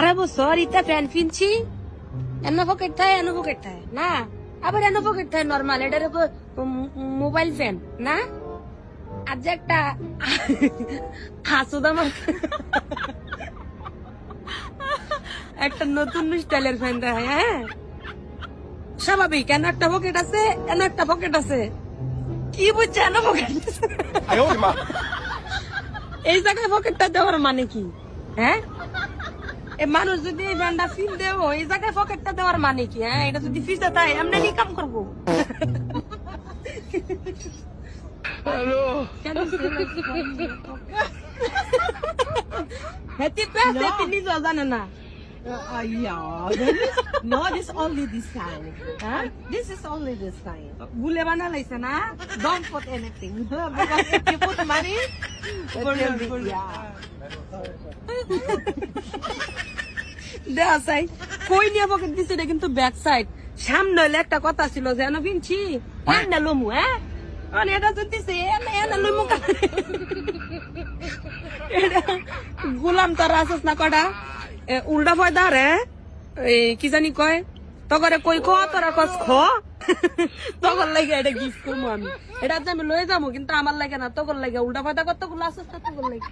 সারা বছর ইতা প্যান্ট কিনছি। এন পকেট থাকে এন পকেট থাকে না আবার এন পকেট থাকে নর্মাল এটার মোবাইল ফ্যান না? আর যে একটা হাসুদ একটা নতুন স্টাইলের ফ্যান দেখায় হ্যাঁ? স্বাভাবিক এন একটা পকেট আছে কেন একটা পকেট আছে। কি বুঝছে এন পকেট? এই জায়গায় পকেটটা দেওয়ার মানে কি হ্যাঁ? মানুষ যদি এই ব্যান্ডা ফিল দেবো এই জায়গায় পকেটটা দেওয়ার মানে কি হ্যাঁ এটা যদি ফিসে তাই এমনি কি কাম করব কেন হেতি পেস হেতি নিজেও জানে না Uh, uh, yeah. Then this, no, this only this time. Huh? This is only this time. ভুলে বানা লাইছে না Don't put anything. because if you put money, it will be, yeah. দেওয়া চাই। কই নিয়ে পকেট দিছে এটা কিন্তু ব্যাক সাইড সামনে হইলে একটা কথা ছিল যে এনে পিনছি এনে লমু হ্যাঁ? এটা তো দিছে এনে লমু গোলাম তার আসস না কটা? উল্টা ফয়দা রে এই কি জানি কয়? তগরে কই খ তোরা কস খ? লাগে এটা গিফট করব আমি। এটা আমি লয়ে যাব কিন্তু আমার লাগে না তখন লাগে উল্টা ফয়দা কতগুলো আসস না তখন লাগে